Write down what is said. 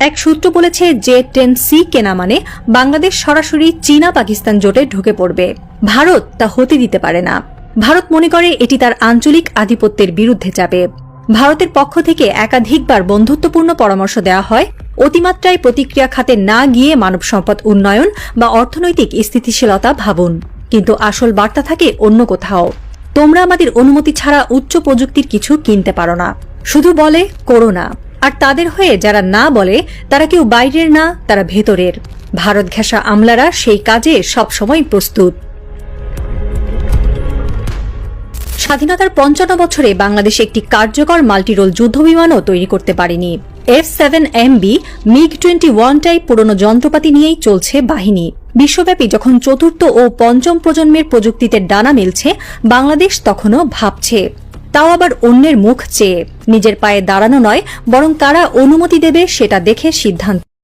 এক সূত্র বলেছে যে টেন সি কেনা মানে বাংলাদেশ সরাসরি চীনা পাকিস্তান জোটে ঢুকে পড়বে। ভারত তা হতে দিতে পারে না। ভারত মনে করে এটি তার আঞ্চলিক আধিপত্যের বিরুদ্ধে যাবে। ভারতের পক্ষ থেকে একাধিকবার বন্ধুত্বপূর্ণ পরামর্শ দেওয়া হয়। অতিমাত্রায় প্রতিক্রিয়া খাতে না গিয়ে মানব সম্পদ উন্নয়ন বা অর্থনৈতিক স্থিতিশীলতা ভাবুন। কিন্তু আসল বার্তা থাকে অন্য কোথাও। তোমরা আমাদের অনুমতি ছাড়া উচ্চ প্রযুক্তির কিছু কিনতে পারো না। শুধু বলে করো না। আর তাদের হয়ে যারা না বলে, তারা কেউ বাইরের না, তারা ভেতরের। ভারত ঘেঁষা আমলারা সেই কাজে সবসময় প্রস্তুত। স্বাধীনতার পঞ্চান্ন বছরে বাংলাদেশ একটি কার্যকর মাল্টিরোল যুদ্ধবিমানও তৈরি করতে পারেনি। F seven M B, MiG twenty one type পুরনো যন্ত্রপাতি নিয়েই চলছে বাহিনী। বিশ্বব্যাপী যখন চতুর্থ ও পঞ্চম প্রজন্মের প্রযুক্তিতে ডানা মিলছে, বাংলাদেশ তখনও ভাবছে। তাও আবার অন্যের মুখ চেয়ে। নিজের পায়ে দাঁড়ানো নয়, বরং কারা অনুমতি দেবে সেটা দেখে সিদ্ধান্ত।